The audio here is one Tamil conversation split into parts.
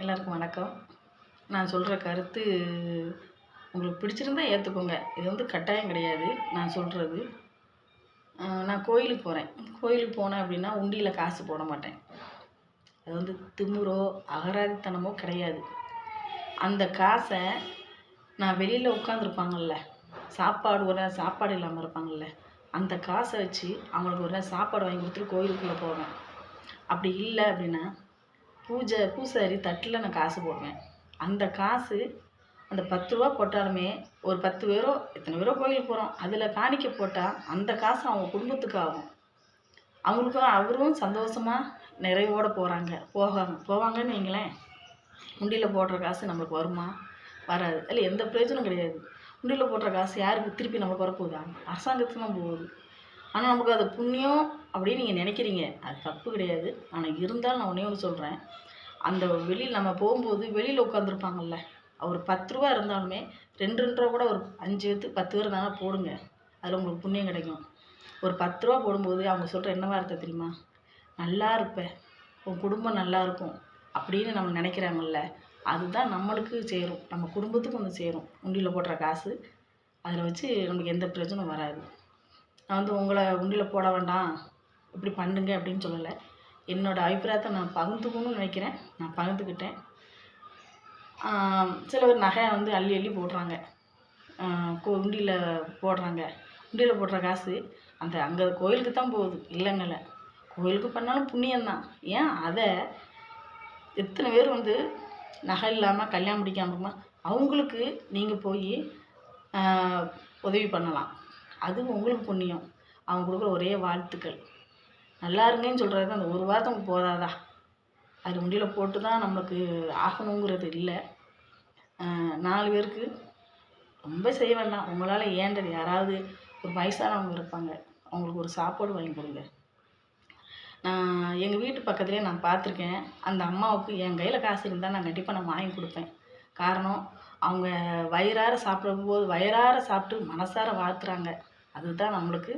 எல்லாருக்கும் வணக்கம். நான் சொல்கிற கருத்து உங்களுக்கு பிடிச்சிருந்தா ஏற்றுக்கோங்க இது வந்து கட்டாயம் கிடையாது நான் சொல்கிறது நான் கோயிலுக்கு போகிறேன் கோயிலுக்கு போனேன் அப்படின்னா உண்டியில் காசு போட மாட்டேன். அது வந்து திமுறோ அகராதித்தனமோ கிடையாது. அந்த காசை நான் வெளியில் உட்காந்துருப்பாங்கல்ல சாப்பாடு ஒரு நேரம் சாப்பாடு இல்லாமல் இருப்பாங்கல்ல அந்த காசை வச்சு அவங்களுக்கு ஒரு நேரம் சாப்பாடு வாங்கி கொடுத்துட்டு கோயிலுக்குள்ளே போவேன். அப்படி இல்லை அப்படின்னா பூஜை பூசாரி தட்டில் நான் காசு போடுவேன். அந்த காசு அந்த பத்து ரூபா போட்டாலுமே ஒரு பத்து பேரோ எத்தனை பேரோ கோயிலுக்கு போகிறோம் அதில் காணிக்க போட்டால் அந்த காசு அவங்க குடும்பத்துக்கு ஆகும் அவங்களுக்கும் அவரும் சந்தோஷமாக நிறைவோடு போகிறாங்க போகாங்க போவாங்கன்னு வைங்களேன். உண்டியில் போடுற காசு நம்மளுக்கு வருமா? வராது. அதில் எந்த பிரயோஜனம் கிடையாது. உண்டியில் போடுற காசு யாருக்கு? திருப்பி நம்மளுக்கு வரப்போகுதா? அரசாங்கத்துக்கு தான் போகுது. ஆனால் நமக்கு அது புண்ணியம் அப்படின்னு நீங்கள் நினைக்கிறீங்க. அது தப்பு கிடையாது. ஆனால் இருந்தாலும் நான் ஒன்றே ஒன்று சொல்கிறேன் அந்த வெளியில் நம்ம போகும்போது வெளியில் உட்காந்துருப்பாங்கல்ல ஒரு பத்து ரூபா இருந்தாலுமே ரெண்டு ரெண்டு ரூபா கூட ஒரு அஞ்சு பேர்த்து பத்து பேர் இருந்தாலும் போடுங்க. அதில் உங்களுக்கு புண்ணியம் கிடைக்கும். ஒரு பத்து ரூபா போடும்போது அவங்க சொல்கிற என்ன வார்த்தை தெரியுமா? நல்லா இருப்பேன் உன் குடும்பம் நல்லா இருக்கும். அப்படின்னு நம்ம நினைக்கிறாங்கல்ல அதுதான் நம்மளுக்கு சேரும். நம்ம குடும்பத்துக்கு வந்து சேரும். உண்டியில் போடுற காசு அதில் வச்சு நமக்கு எந்த பிரச்சனையும் வராது. நான் வந்து உங்களை உண்டியில் போட வேண்டாம். இப்படி பண்ணுங்க அப்படின்னு சொல்லலை. என்னோடய அபிப்பிராயத்தை நான் பகிர்ந்துக்கணும்னு நினைக்கிறேன். நான் பகிர்ந்துக்கிட்டேன். சில பேர் நகை வந்து அள்ளி அள்ளி போடுறாங்க. கோ உண்டியில் போடுறாங்க. உண்டியில் போடுற காசு அந்த அங்கே கோயிலுக்கு தான் போகுது. இல்லைங்கல்ல. கோயிலுக்கு பண்ணாலும் புண்ணியம்தான். ஏன்? அதை எத்தனை பேர் வந்து நகை இல்லாமல் கல்யாணம் முடிக்காமல் அவங்களுக்கு நீங்கள் போய் உதவி பண்ணலாம். அது உங்களுக்கு புண்ணியம். அவங்க கொடுக்குற ஒரே வாழ்த்துக்கள். நல்லா இருங்கன்னு சொல்கிறது அந்த ஒரு வார்த்தை போதாதா? அது உண்டியில் போட்டு தான் நம்மளுக்கு ஆகணுங்கிறது இல்லை. நாலு பேருக்கு ரொம்ப செய்ய வேண்டாம். உங்களால் ஏண்டது? யாராவது ஒரு வயசானவங்க இருப்பாங்க. அவங்களுக்கு ஒரு சாப்பாடு வாங்கி கொடுங்க. நான் எங்கள் வீட்டு பக்கத்துலேயே நான் பார்த்துருக்கேன். அந்த அம்மாவுக்கு என் கையில் காசு இருந்தால் நான் கண்டிப்பாக நான் வாங்கி கொடுப்பேன். காரணம் அவங்க வயிறார சாப்பிடும்போது வயிறார சாப்பிட்டு மனசார வாழ்த்துறாங்க. அதுதான் நம்மளுக்கு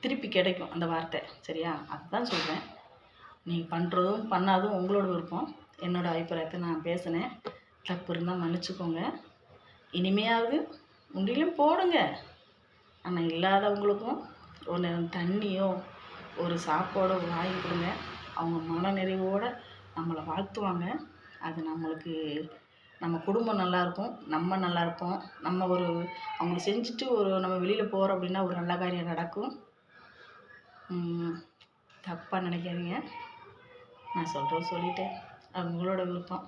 திருப்பி கிடைக்கும் அந்த வார்த்தை. சரியா? அதுதான் சொல்கிறேன் நீங்கள் பண்ணுறதும் பண்ணாதும் உங்களோட விருப்பம். என்னோடய அபிப்பிராயத்தை நான் பேசினேன். தப்பு இருந்தால் மன்னிச்சுக்கோங்க. இனிமையாவது உண்டிலையும் போடுங்க. ஆனால் இல்லாதவங்களுக்கும் ஒரு நேரம் தண்ணியோ ஒரு சாப்பாடோ வாங்கி கொடுங்க. அவங்க மன நிறைவோடு நம்மளை வாழ்த்துவாங்க. அது நம்மளுக்கு நம்ம குடும்பம் நல்லாயிருக்கும் நம்ம நல்லா இருப்போம் நம்ம ஒரு அவங்களுக்கு செஞ்சுட்டு ஒரு நம்ம வெளியில் போகிறோம் அப்படின்னா ஒரு நல்ல காரியம் நடக்கும். தப்பாக நினைக்காதீங்க. நான் சொல்கிறோம் சொல்லிட்டேன். அது உங்களோட விருப்பம்.